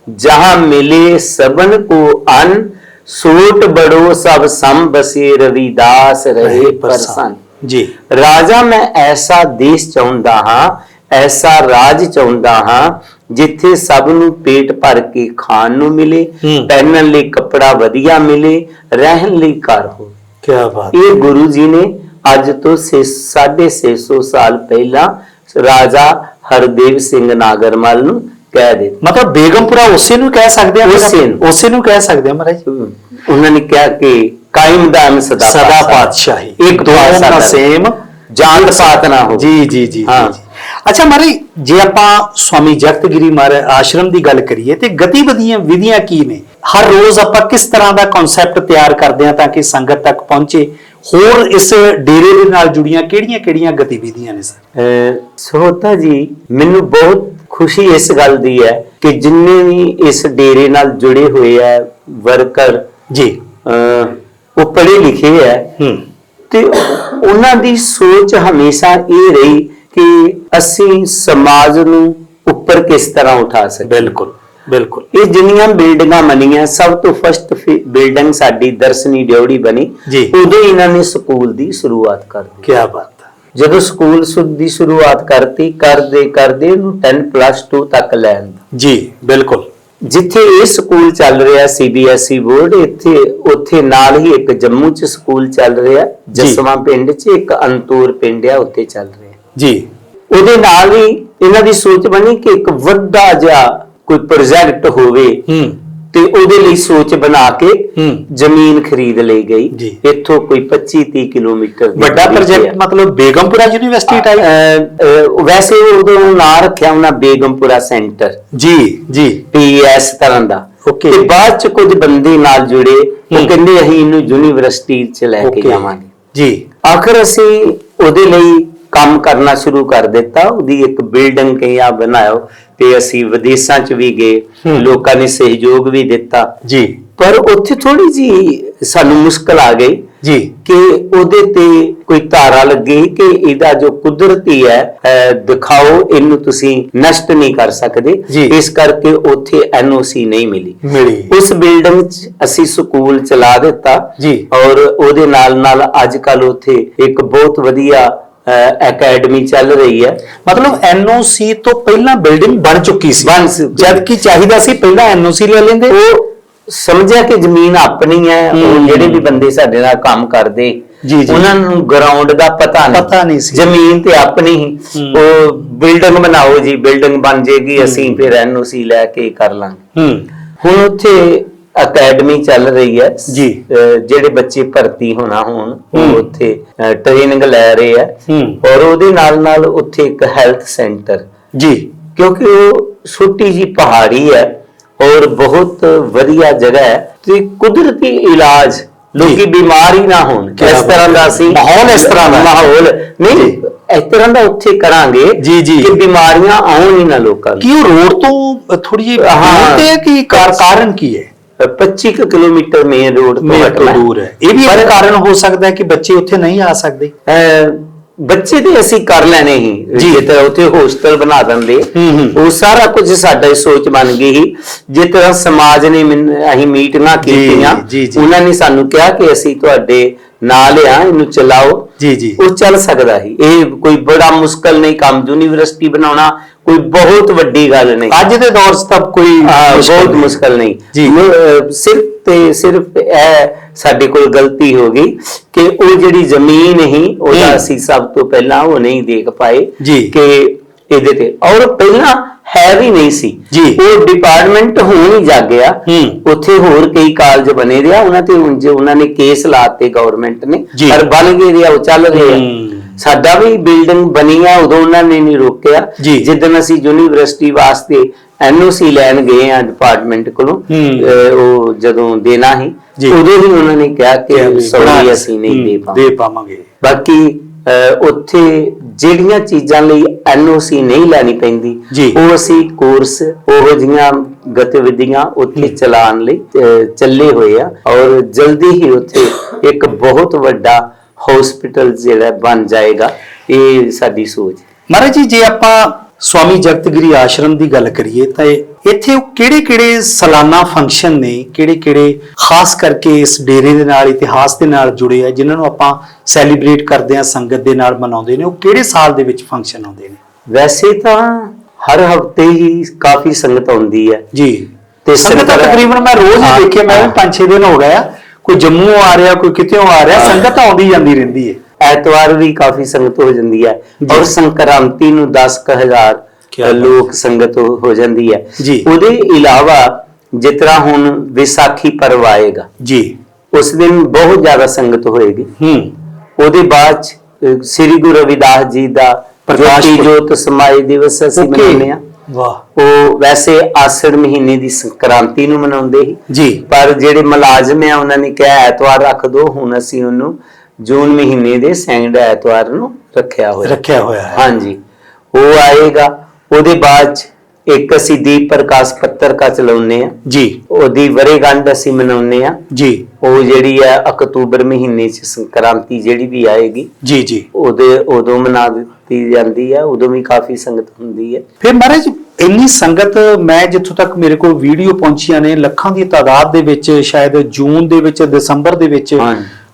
S2: ਜਹਾਂ ਮਿਲੇ ਸਬਨ ਕੋ ਅਨ ਸੋਟ ਬੜੋ ਸਭ ਸਮ ਬਸੇ ਰਵਿਦਾਸ ਰਹੇ ਪਰਸਨ।
S1: ਜੀ।
S2: ਰਾਜਾ ਮੈਂ ਐਸਾ ਦੇਸ਼ ਚਾਹੁੰਦਾ ਹਾਂ ਐਸਾ ਰਾਜ ਚਾਹੁੰਦਾ ਹਾਂ ਜਿੱਥੇ ਸਭ ਨੂੰ ਪੇਟ ਭਰ ਕੇ ਖਾਣ ਨੂੰ ਮਿਲੇ। ਪਹਿਨਣ ਲਈ ਕੱਪੜਾ ਵਧੀਆ ਮਿਲੇ ਰਹਿਣ ਲਈ ਘਰ ਹੋ
S1: ਕੀ ਬਾਤ।
S2: ਇਹ ਗੁਰੂ ਜੀ ਨੇ ਅੱਜ ਤੋਂ 650 ਸਾਲ ਪਹਿਲਾਂ ਰਾਜਾ ਹਰਦੇਵ ਸਿੰਘ ਨਾਗਰਮਲ ਨੂੰ ਕਹਿ ਦਿੱਤਾ।
S1: ਮਤਲਬ ਬੇਗਮਪੁਰਾ ਉਸੇ ਨੂੰ ਕਹਿ ਸਕਦੇ ਆ
S2: ਉਸੇ ਨੂੰ।
S1: ਉਸੇ ਨੂੰ ਕਹਿ ਸਕਦੇ ਆ ਮਹਾਰਾਜ?
S2: ਉਹਨਾਂ ਨੇ ਕਿਹਾ ਕਿ ਕਾਇਮ ਦਾਮ ਸਦਾ
S1: ਸਦਾ ਪਾਤਸ਼ਾਹੀ।
S2: ਇੱਕ
S1: ਦੋਨੋਂ ਦਾ
S2: ਦਾ
S1: ਸੇਮ
S2: ਜਾਤ ਪਾਤ ਨਾ ਹੋ
S1: ਜੀ ਜੀ ਜੀ
S2: ਹਾਂ।
S1: ਜੀ। ਅੱਛਾ ਮਹਾਰਾਜ ਜੇ ਆਪਾਂ ਸਵਾਮੀ ਜਗਤਗਿਰੀ ਮਹਾਰਾਜ ਆਸ਼ਰਮ ਦੀ ਗੱਲ ਕਰੀਏ ਤੇ ਗਤੀਵਿਧੀਆਂ ਵਿਧੀਆਂ ਕੀ ਨੇ? ਹਰ ਰੋਜ਼ ਆਪਾਂ ਕਿਸ ਤਰ੍ਹਾਂ ਦਾ ਕਨਸੈਪਟ ਤਿਆਰ ਕਰਦੇ ਹਾਂ ਤਾਂ ਕਿ ਸੰਗਤ ਤੱਕ ਪਹੁੰਚੇ? ਹੋਰ ਇਸ ਡੇਰੇ ਦੇ ਨਾਲ ਜੁੜੀਆਂ ਕਿਹੜੀਆਂ-ਕਿਹੜੀਆਂ ਗਤੀਵਿਧੀਆਂ ਨੇ ਸਰ?
S2: ਸੋਹਤਾ ਜੀ ਮੈਨੂੰ ਬਹੁਤ ਖੁਸ਼ੀ ਇਸ ਗੱਲ ਦੀ ਹੈ ਕਿ ਜਿੰਨੇ ਵੀ ਇਸ ਡੇਰੇ ਨਾਲ ਜੁੜੇ ਹੋਏ ਹੈ ਵਰਕਰ
S1: ਜੀ।
S2: ਉਹ ਪੜ੍ਹੇ ਲਿਖੇ ਹੂੰ। ਤੇ ਉਹਨਾਂ ਦੀ ਸੋਚ ਹਮੇਸ਼ਾ ਇਹ ਰਹੀ ਕਿ ਅਸੀਂ ਸਮਾਜ ਨੂੰ ਉੱਪਰ ਕਿਸ ਤਰ੍ਹਾਂ ਉਠਾ ਸਕਦੇ
S1: ਬਿਲਕੁਲ। ਬਿਲਕੁਲ।
S2: ਇਹ ਜਿੰਨੀਆਂ ਬਿਲਡਿੰਗਾਂ ਬਣੀਆਂ ਸਭ ਤੋਂ ਫਸਟ ਬਿਲਡਿੰਗ ਸਾਡੀ ਦਰਸ਼ਨੀ ਡਿਉੜੀ ਬਣੀ। ਉਦੋਂ ਇਹਨਾਂ ਨੇ ਸਕੂਲ ਦੀ ਸ਼ੁਰੂਆਤ ਕਰ ਦਿੱਤੀ।
S1: ਕੀ ਬਾਤ
S2: ਜਦੋਂ ਸਕੂਲ ਦੀ ਸ਼ੁਰੂਆਤ ਕਰਤੀ ਕਰਦੇ ਕਰਦੇ ਉਹਨੂੰ 10 ਪਲੱਸ 2 ਤੱਕ ਲੈਣ
S1: ਜੀ ਬਿਲਕੁਲ।
S2: ਜਿੱਥੇ ਇਹ ਸਕੂਲ ਚੱਲ ਰਿਹਾ ਸੀਬੀਐਸਈ ਬੋਰਡ ਇੱਥੇ ਉੱਥੇ ਨਾਲ ਹੀ ਇੱਕ ਜੰਮੂ ਚ ਸਕੂਲ ਚੱਲ ਰਿਹਾ ਜਸਵਾਂ ਪਿੰਡ ਚ ਇੱਕ ਅੰਤੂਰ ਪਿੰਡ ਆ ਉੱਥੇ ਚੱਲ ਰਿਹਾ।
S1: ਜੀ।
S2: ਉਹਦੇ ਨਾਲ ਹੀ ਇਹਨਾਂ ਦੀ ਸੋਚ ਬਣੀ ਕਿ ਇੱਕ ਵੱਡਾ ਜਿਹਾ ਕੋਈ ਪ੍ਰੋਜੈਕਟ ਹੋਵੇ
S1: ਹੂੰ
S2: ਤੇ ਉਹਦੇ ਲਈ ਸੋਚ ਬਣਾ ਕੇ ਜ਼ਮੀਨ ਖਰੀਦ ਲਈ ਗਈ। ਇੱਥੋਂ ਕੋਈ 25 30 ਕਿਲੋਮੀਟਰ
S1: ਵੱਡਾ ਪ੍ਰੋਜੈਕਟ। ਮਤਲਬ ਬੇਗਮਪੁਰਾ ਯੂਨੀਵਰਸਿਟੀ ਟਾਈਪ
S2: ਵੈਸੇ ਉਦੋਂ ਨਾਂ ਰੱਖਿਆ ਉਹਨਾਂ ਬੇਗਮਪੁਰਾ ਸੈਂਟਰ
S1: ਜੀ ਜੀ
S2: ਪੀਐਸ ਤਰ੍ਹਾਂ ਦਾ
S1: Okay.
S2: ਤੇ ਬਾਅਦ ਚ ਕੁਝ ਬੰਦੇ ਨਾਲ ਜੁੜੇ। ਉਹ ਕਹਿੰਦੇ ਅਸੀਂ ਇਹਨੂੰ ਯੂਨੀਵਰਸਿਟੀ ਚ ਲੈ ਕੇ. ਜਾਵਾਂਗੇ
S1: ਜੀ
S2: ਆਖਰ ਅਸੀਂ ਉਹਦੇ ਲਈ ਕੰਮ ਕਰਨਾ ਸ਼ੁਰੂ ਕਰ ਦਿੱਤਾ ਉਹਦੀ ਇੱਕ ਬਿਲਡਿੰਗ ਕਿਹਾ ਬਣਾਇਓ ਤੇ ਅਸੀਂ ਵਿਦੇਸ਼ਾਂ ਚ ਵੀ ਗਏ। ਲੋਕਾਂ ਨੇ ਸਹਿਯੋਗ ਵੀ ਦਿੱਤਾ
S1: ਜੀ
S2: ਪਰ ਉੱਥੇ ਥੋੜੀ ਜੀ ਸਾਨੂੰ ਮੁਸ਼ਕਲ ਆ ਗਈ
S1: ਜੀ
S2: ਕਿ ਉਹਦੇ ਤੇ ਕੋਈ ਧਾਰਾ ਲੱਗੀ ਕਿ ਇਹਦਾ ਜੋ ਕੁਦਰਤੀ ਹੈ ਦਿਖਾਓ ਇਹਨੂੰ ਤੁਸੀਂ ਨਸ਼ਟ ਨਹੀਂ ਕਰ ਸਕਦੇ। ਇਸ ਕਰਕੇ ਉੱਥੇ ਐਨਓਸੀ ਨਹੀਂ ਮਿਲੀ ਉਸ ਬਿਲਡਿੰਗ 'ਚ ਅਸੀਂ ਸਕੂਲ ਚਲਾ ਦਿੱਤਾ
S1: ਜੀ।
S2: ਔਰ ਉਹਦੇ ਨਾਲ ਨਾਲ ਅੱਜ ਕੱਲ ਉੱਥੇ ਇੱਕ ਬਹੁਤ ਵਧੀਆ ਅਕੈਡਮੀ ਚੱਲ ਰਹੀ ਹੈ
S1: ਮਤਲਬ ਐਨਓਸੀ ਤੋਂ ਪਹਿਲਾਂ ਬਿਲਡਿੰਗ ਬਣ ਚੁੱਕੀ ਸੀ। ਜਦ ਕਿ ਚਾਹੀਦਾ ਸੀ ਪਹਿਲਾਂ ਐਨਓਸੀ ਲੈ ਲੈਂਦੇ
S2: ਉਹ ਸਮਝਿਆ ਕਿ ਜ਼ਮੀਨ ਆਪਣੀ ਹੈ ਉਹ। ਜਿਹੜੇ ਵੀ ਬੰਦੇ ਸਾਡੇ ਨਾਲ ਕੰਮ ਕਰਦੇ
S1: ਜੀ, ਜੀ।
S2: ਉਹਨਾਂ ਨੂੰ ਗਰਾਊਂਡ ਦਾ ਪਤਾ ਨਹੀਂ
S1: ਪਤਾ ਨਹੀਂ ਸੀ।
S2: ਜ਼ਮੀਨ ਤੇ ਆਪਣੀ। ਉਹ ਬਿਲਡਿੰਗ ਬਣਾਓ ਜੀ ਬਿਲਡਿੰਗ ਬਣ ਜੇਗੀ ਅਸੀਂ ਫਿਰ ਐਨਓਸੀ ਲੈ ਕੇ ਕਰ ਲਾਂਗੇ
S1: ਹੂੰ
S2: ਹੁਣ ਉੱਥੇ ਅਕੈਡਮੀ ਚੱਲ ਰਹੀ ਹੈ
S1: ਜੀ।
S2: ਜਿਹੜੇ ਬੱਚੇ ਭਰਤੀ ਹੋਣਾ ਹੋਣ। ਉਹ ਉੱਥੇ ਟ੍ਰੇਨਿੰਗ ਲੈ ਰਹੇ ਆ। ਔਰ ਉਹਦੇ ਨਾਲ ਨਾਲ ਉੱਥੇ ਇੱਕ ਹੈਲਥ ਸੈਂਟਰ
S1: ਜੀ
S2: ਕਿਉਂਕਿ ਉਹ ਛੋਟੀ ਜੀ ਪਹਾੜੀ ਹੈ ਔਰ ਬਹੁਤ ਵਧੀਆ ਜਗ੍ਹਾ ਹੈ ਤੇ ਕੁਦਰਤੀ ਇਲਾਜ ਲੋਕੀ ਬਿਮਾਰ ਹੀ ਨਾ ਹੋਣ ਇਸ ਤਰ੍ਹਾਂ ਦਾ ਅਸੀਂ
S1: ਮਾਹੌਲ ਇਸ ਤਰ੍ਹਾਂ ਦਾ।
S2: ਮਾਹੌਲ ਨਹੀਂ ਇਸ ਤਰ੍ਹਾਂ ਦਾ ਉੱਥੇ ਕਰਾਂਗੇ
S1: ਜੀ, ਜੀ।
S2: ਕਿ ਬਿਮਾਰੀਆਂ ਆਉਣ ਹੀ ਨਾ ਲੋਕਾਂ ਨੂੰ
S1: ਕੀ ਉਹ ਰੋਡ ਤੋਂ ਥੋੜੀ ਜਿਹੀ
S2: ਹਾਂ।
S1: ਤੇ ਕਿ ਕਾਰ- ਕਾਰਨ ਕੀ ਹੈ
S2: 25 ਕੁ ਕਿਲੋਮੀਟਰ ਮੇਨ ਰੋਡ ਤੋਂ
S1: ਮੇਰ ਤੋਂ
S2: ਹਟਣਾ
S1: ਦੂਰ ਹੈ। ਇਹ ਵੀ ਇੱਕ ਕਾਰਨ ਹੋ ਸਕਦਾ ਹੈ ਕਿ ਬੱਚੇ ਉੱਥੇ ਨਹੀਂ ਆ ਸਕਦੇ।
S2: ਅਹ ਬੱਚੇ ਤੇ ਅਸੀਂ ਕਰ ਲੈਣੇ ਹੀ
S1: ਜੀ।
S2: ਜੇ ਤਾਂ ਉੱਥੇ ਹੋਸਟਲ ਬਣਾ ਦਿੰਦੇ।
S1: ਹੂੰ, ਹੂੰ।
S2: ਉਹ ਸਾਰਾ ਕੁਝ ਸਾਡਾ ਹੀ ਸੋਚ ਬਣ ਗਈ ਸੀ। ਜਿਸ ਤਰ੍ਹਾਂ ਸਮਾਜ ਨੇ ਮੈਨ- ਅਸੀਂ ਮੀਟਿੰਗਾਂ
S1: ਜੀ,
S2: ਕੀਤੀਆਂ
S1: ਜੀ, ਜੀ।
S2: ਉਹਨਾਂ ਨੇ ਸਾਨੂੰ ਕਿਹਾ ਕਿ ਅਸੀਂ ਤੁਹਾਡੇ ਨਾਲ ਆ ਇਹਨੂੰ ਚਲਾਓ।
S1: ਜੀ ਜੀ।
S2: ਉਹ ਚੱਲ ਸਕਦਾ ਹੀ ਇਹ ਕੋਈ ਬੜਾ ਮੁਸ਼ਕਲ ਨਹੀਂ ਕੰਮ ਯੂਨੀਵਰਸਿਟੀ ਬਣਾਉਣਾ ਕੋਈ ਬਹੁਤ ਵੱਡੀ ਗੱਲ ਨਹੀਂ
S1: ਅੱਜ ਦੇ ਦੌਰ 'ਚ ਤਾਂ ਕੋਈ
S2: ਬਹੁਤ। ਮੁਸ਼ਕਲ ਨਹੀਂ ਸਿਰਫ ਤੇ ਸਿਰਫ ਇਹ ਸਾਡੇ ਕੋਲ ਗਲਤੀ ਹੋ ਗਈ ਕਿ ਉਹ ਜਿਹੜੀ ਜ਼ਮੀਨ ਹੀ ਉਹਦਾ। ਅਸੀਂ ਸਭ ਤੋਂ ਪਹਿਲਾਂ ਉਹ ਨਹੀਂ ਦੇਖ ਪਾਏ। ਕਿ ਇਹਦੇ ਤੇ ਔਰ ਪਹਿਲਾਂ ਹੈ ਵੀ ਨਹੀਂ ਸੀ। ਉਹ ਡਿਪਾਰਟਮੈਂਟ ਹੁਣ ਹੀ ਜਾਗਿਆ। ਉੱਥੇ ਹੋਰ ਕਈ ਕਾਲਜ ਬਣੇ ਰਿਹਾ ਉਹਨਾਂ ਤੇ ਉਹਨਾਂ ਨੇ ਕੇਸ ਲਾਤੇ ਗਵਰਨਮੈਂਟ ਨੇ। ਪਰ ਬਣ ਗਏ ਰਿਹਾ ਉਹ ਚੱਲ ਰਿਹਾ
S1: ਹੂੰ।
S2: ਸਾਡਾ ਵੀ ਬਿਲਡਿੰਗ ਬਣੀ ਆ ਉਦੋਂ ਉਹਨਾਂ ਨੇ ਨਹੀਂ ਰੋਕਿਆ
S1: ਜੀ।
S2: ਜਿੱਦਣ ਅਸੀਂ ਯੂਨੀਵਰਸਿਟੀ ਵਾਸਤੇ ਐਨਓਸੀ ਲੈਣ ਗਏ ਆ ਡਿਪਾਰਟਮੈਂਟ ਕੋਲੋਂ
S1: ਹੂੰ।
S2: ਅਹ ਉਹ ਜਦੋਂ ਦੇਣਾ
S1: ਜੀ।
S2: ਸੀ ਉਦੋਂ ਹੀ ਉਹਨਾਂ ਨੇ ਕਿਹਾ ਕਿ ਸੌਰੀ ਅਸੀਂ ਨਹੀਂ ਦੇ ਪਾਵਾਂਗੇ
S1: ਦੇ ਪਾਵਾਂਗੇ
S2: ਬਾਕੀ ਅਹ, ਉੱਥੇ ਜਿਹੜੀਆਂ ਚੀਜ਼ਾਂ ਲਈ ਐਨਓਸੀ ਨਹੀਂ ਲੈਣੀ ਪੈਂਦੀ
S1: ਜੀ।
S2: ਉਹ ਅਸੀਂ ਕੋਰਸ ਉਹੋ ਜਿਹੀਆਂ ਗਤੀਵਿਧੀਆਂ ਉੱਥੇ ਚਲਾਉਣ ਲਈ ਅਹ, ਚੱਲੇ ਹੋਏ ਆ ਔਰ ਜਲਦੀ ਹੀ ਉੱਥੇ ਇੱਕ ਬਹੁਤ ਵੱਡਾ ਹਸਪੀਟਲ ਜਿਹੜਾ ਬਣ ਜਾਏਗਾ ਇਹ ਸਾਡੀ ਸੋਚ।
S1: ਮਹਾਰਾਜ ਜੀ ਜੇ ਆਪਾਂ ਸਵਾਮੀ ਜਗਤਗਿਰੀ ਆਸ਼ਰਮ ਦੀ ਗੱਲ ਕਰੀਏ ਤਾਂ ਇੱਥੇ ਉਹ ਕਿਹੜੇ-ਕਿਹੜੇ ਸਾਲਾਨਾ ਫੰਕਸ਼ਨ ਨੇ ਕਿਹੜੇ-ਕਿਹੜੇ ਖਾਸ ਕਰਕੇ ਇਸ ਡੇਰੇ ਦੇ ਨਾਲ ਇਤਿਹਾਸ ਦੇ ਨਾਲ ਜੁੜੇ ਆ ਜਿਨ੍ਹਾਂ ਨੂੰ ਆਪਾਂ ਸੈਲੀਬ੍ਰੇਟ ਕਰਦੇ ਆ ਸੰਗਤ ਦੇ ਨਾਲ ਮਨਾਉਂਦੇ ਨੇ ਉਹ ਕਿਹੜੇ ਸਾਲ ਦੇ ਵਿੱਚ ਫੰਕਸ਼ਨ ਆਉਂਦੇ ਨੇ
S2: ਵੈਸੇ ਤਾਂ ਹਰ ਹਫ਼ਤੇ ਹੀ ਕਾਫੀ ਸੰਗਤ ਆਉਂਦੀ ਹੈ
S1: ਜੀ
S2: ਤੇ
S1: ਸੰਗਤ ਤਕਰੀਬਨ ਮੈਂ ਰੋਜ਼
S2: ਹਾਂ,
S1: ਦੇਖਿਆ ਮੈਂ
S2: ਹਾਂ।
S1: 5-6 ਦਿਨ ਹੋ ਗਿਆ ਕੋਈ ਜੰਮੂ ਆ ਰਿਹਾ ਕੋਈ ਕਿਤੇ ਆ ਰਿਹਾ। ਸੰਗਤ ਆਉਂਦੀ ਜਾਂਦੀ ਰਹਿੰਦੀ ਹੈ
S2: ਐਤਵਾਰ ਵੀ ਕਾਫੀ ਸੰਗਤ ਹੋ ਜਾਂਦੀ ਹੈ। ਔਰ ਸੰਕਰਾਂਤੀ ਨੂੰ 10000
S1: ਕਿਆ ਬਾਤ
S2: ਲੋਕ ਸੰਗਤ ਹੋ ਜਾਂਦੀ ਹੈ। ਉਹਦੇ ਇਲਾਵਾ ਜਿਸ ਤਰ੍ਹਾਂ ਹੁਣ ਵਿਸਾਖੀ ਪਰਵ ਆਏਗਾ
S1: ਜੀ
S2: ਉਸ ਦਿਨ ਬਹੁਤ ਜ਼ਿਆਦਾ ਸੰਗਤ ਹੋਏਗੀ
S1: ਹੂੰ
S2: ਉਹਦੇ ਬਾਅਦ ਸ੍ਰੀ ਗੁਰੂ ਰਵਿਦਾਸ ਜੀ ਦਾ
S1: ਪ੍ਰਕਾਸ਼
S2: ਜੋਤੀ ਸਮਾਏ ਦਿਵਸ ਅਸੀਂ. ਮਨਾਉਂਦੇ ਆ
S1: ਵਾਹ।
S2: ਉਹ ਵੈਸੇ ਆਸੜ ਮਹੀਨੇ ਦੀ ਸੰਕ੍ਰਾਂਤੀ ਨੂੰ ਮਨਾਉਂਦੇ ਸੀ।
S1: ਜੀ।
S2: ਪਰ ਜਿਹੜੇ ਮੁਲਾਜ਼ਮ ਆ ਉਹਨਾਂ ਨੇ ਕਿਹਾ ਐਤਵਾਰ ਰੱਖ ਦਿਓ ਹੁਣ ਅਸੀਂ ਉਹਨੂੰ ਜੂਨ ਮਹੀਨੇ ਦੇ ਸੈਂਡ ਐਤਵਾਰ ਨੂੰ ਰੱਖਿਆ ਹੋਇਆ।
S1: ਰੱਖਿਆ ਹੋਇਆ ਹੈ।
S2: ਹਾਂਜੀ। ਉਹ ਆਏਗਾ ਉਹਦੇ ਬਾਅਦ ਇੱਕ ਅਸੀਂ ਦੀਪ ਪ੍ਰਕਾਸ਼ ਪੱਤਰ ਕਾ ਚਲਾਉਂਦੇ ਆ
S1: ਜੀ।
S2: ਉਹਦੀ ਵਰੇਗੰਢ ਅਸੀਂ ਮਨਾਉਂਦੇ ਆ
S1: ਜੀ।
S2: ਉਹ ਜਿਹੜੀ ਹੈ ਅਕਤੂਬਰ ਮਹੀਨੇ 'ਚ ਸੰਕ੍ਰਾਂਤੀ ਜਿਹੜੀ ਵੀ ਆਏਗੀ
S1: ਜੀ ਜੀ।
S2: ਉਹਦੇ ਉਦੋਂ ਮਨਾ ਦਿੱਤੀ ਜਾਂਦੀ ਹੈ ਉਦੋਂ ਵੀ ਕਾਫੀ ਸੰਗਤ ਹੁੰਦੀ ਹੈ।
S1: ਫਿਰ ਮਹਾਰਾਜ ਇੰਨੀ ਸੰਗਤ ਮੈਂ ਜਿੱਥੋਂ ਤੱਕ ਮੇਰੇ ਕੋਲ ਵੀਡੀਓ ਪਹੁੰਚੀਆਂ ਨੇ ਲੱਖਾਂ ਦੀ ਤਾਦਾਦ ਦੇ ਵਿੱਚ ਸ਼ਾਇਦ ਜੂਨ ਦੇ ਵਿੱਚ ਦਸੰਬਰ ਦੇ ਵਿੱਚ।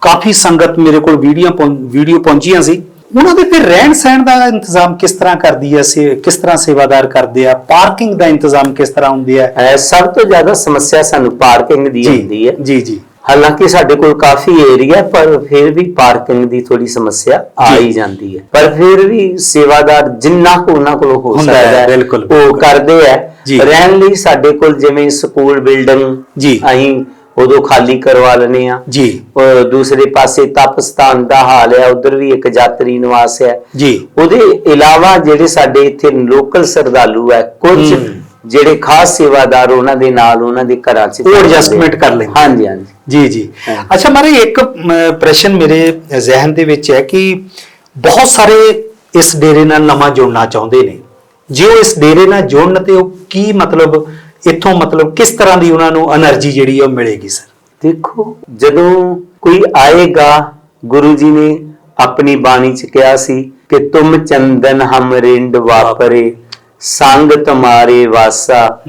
S1: ਕਾਫੀ ਸੰਗਤ ਮੇਰੇ ਕੋਲ ਵੀਡੀਓ ਵੀਡੀਓ ਪਹੁੰਚੀਆਂ ਸੀ। ਉਹਨਾਂ ਦੇ ਫਿਰ ਰਹਿਣ ਸਹਿਣ ਦਾ ਇੰਤਜ਼ਾਮ ਕਿਸ ਤਰ੍ਹਾਂ ਕਰਦੀ ਹੈ ਸੇ ਕਿਸ ਤਰ੍ਹਾਂ ਸੇਵਾਦਾਰ ਕਰਦੇ ਆ ਪਾਰਕਿੰਗ ਦਾ ਇੰਤਜ਼ਾਮ ਕਿਸ ਤਰ੍ਹਾਂ ਹੁੰਦੀ ਹੈ
S2: ਸਭ ਤੋਂ ਜ਼ਿਆਦਾ ਸਮੱਸਿਆ ਸਾਨੂੰ ਪਾਰਕਿੰਗ ਦੀ ਹੁੰਦੀ ਹੈ
S1: ਜੀ ਜੀ
S2: ਹਾਲਾਂਕਿ ਸਾਡੇ ਕੋਲ ਕਾਫੀ ਏਰੀਆ ਪਰ ਫਿਰ ਵੀ ਪਾਰਕਿੰਗ ਦੀ ਥੋੜੀ ਸਮੱਸਿਆ ਆ। ਹੀ ਜਾਂਦੀ ਹੈ ਪਰ ਫਿਰ ਵੀ ਸੇਵਾਦਾਰ ਜਿੰਨਾ ਕੁ ਉਹਨਾਂ ਕੋਲ ਹੋ ਸਕਦਾ
S1: ਹੈ,
S2: ਉਹ। ਕਰਦੇ। ਹੈ ਰਹਿਣ ਲਈ ਸਾਡੇ ਕੋਲ ਜਿਵੇਂ ਸਕੂਲ ਬਿਲਡਿੰਗ
S1: ਜੀ।
S2: ਅਸੀਂ ਉਦੋਂ ਖਾਲੀ ਕਰਵਾ ਲੈਨੇ ਆ
S1: ਜੀ।
S2: ਦੂਸਰੇ ਪਾਸੇ ਤਪਸਤਾਨ ਦਾ ਹਾਲ ਹੈ ਉਧਰ ਵੀ ਇੱਕ ਯਾਤਰੀ ਨਿਵਾਸ ਹੈ।
S1: ਜੀ।
S2: ਉਹਦੇ ਇਲਾਵਾ ਜਿਹੜੇ ਸਾਡੇ ਇੱਥੇ ਲੋਕਲ ਸ਼ਰਧਾਲੂ ਹੈ ਕੁਝ। ਜਿਹੜੇ ਖਾਸ ਸੇਵਾਦਾਰ ਉਹਨਾਂ ਦੇ ਨਾਲ ਉਹਨਾਂ ਦੇ ਘਰਾਂ 'ਚ
S1: ਉਹ adjustment ਕਰ ਲੈਂਦੇ।
S2: ਹਾਂਜੀ ਹਾਂਜੀ।
S1: ਜੀ ਜੀ। ਅੱਛਾ ਮਾਰੇ ਇੱਕ ਪ੍ਰਸ਼ਨ ਮੇਰੇ ਜ਼ਿਹਨ ਦੇ ਵਿੱਚ ਹੈ ਕਿ ਬਹੁਤ ਸਾਰੇ ਇਸ ਡੇਰੇ ਨਾਲ ਨਵਾਂ ਜੁੜਨਾ ਚਾਹੁੰਦੇ ਨੇ। ਜੇ ਉਹ ਇਸ ਡੇਰੇ ਨਾਲ ਜੁੜਨ ਤੇ ਉਹ ਕੀ ਮਤਲਬ ਇੱਥੋਂ ਮਤਲਬ ਕਿਸ ਤਰ੍ਹਾਂ ਦੀ ਉਹਨਾਂ ਨੂੰ એનર્ਜੀ ਜਿਹੜੀ ਉਹ ਮਿਲੇਗੀ ਸਰ
S2: ਦੇਖੋ ਜਦੋਂ ਕੋਈ ਆਏਗਾ ਗੁਰੂ ਜੀ ਨੇ ਆਪਣੀ ਬਾਣੀ ਚ ਕਿਹਾ ਸੀ ਕਿ ਤੁਮ ਚੰਦਨ ਹਮ ਰਿੰਡ ਵਾਪਰੇ ਸੰਗ ਤੁਮਾਰੇ ਵਾਸਾ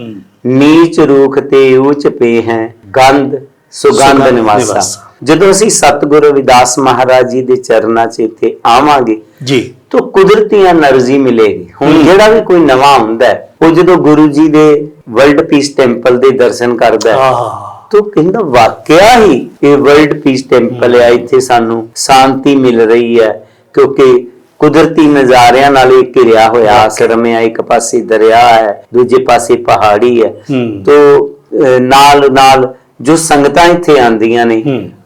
S2: ਨੀਚ ਰੂਖ ਤੇ ਉੱਚ ਪੇ ਹੈ ਗੰਧ ਸੁਗੰਧ ਨਿਵਾਸਾ। ਜਦੋਂ ਅਸੀਂ ਸਤਿਗੁਰੂ ਵਿਦਾਸ ਮਹਾਰਾਜ ਜੀ ਦੇ ਚਰਨਾਂ 'ਚ ਇੱਥੇ ਆਵਾਂਗੇ
S1: ਜੀ।
S2: ਤਾਂ ਕੁਦਰਤੀ એનર્ਜੀ ਮਿਲੇਗੀ। ਹੁਣ ਜਿਹੜਾ ਵੀ ਕੋਈ ਨਵਾਂ ਹੁੰਦਾ ਉਹ ਜਦੋਂ ਗੁਰੂ ਜੀ ਦੇ ਵਰਲਡ ਪੀਸ ਟੈਂਪਲ ਦੇ ਦਰਸ਼ਨ ਕਰਦਾ ਹੈ ਤੋ ਕਹਿੰਦਾ ਵਾਕਿਆ ਹੀ ਇਹ ਵਰਲਡ ਪੀਸ ਟੈਂਪਲ ਹੈ ਇੱਥੇ ਸਾਨੂੰ ਸ਼ਾਂਤੀ ਮਿਲ ਰਹੀ ਹੈ ਕਿਉਂਕਿ ਕੁਦਰਤੀ ਨਜ਼ਾਰਿਆਂ ਨਾਲ ਇਹ ਘਿਰਿਆ ਹੋਇਆ ਆਸ਼ਰਮ ਹੈ ਇੱਕ ਪਾਸੇ ਦਰਿਆ ਹੈ ਦੂਜੇ ਪਾਸੇ ਪਹਾੜੀ ਹੈ। ਤੋ ਨਾਲ ਨਾਲ ਜੋ ਸੰਗਤਾਂ ਇੱਥੇ ਆਂਦੀਆਂ ਨੇ।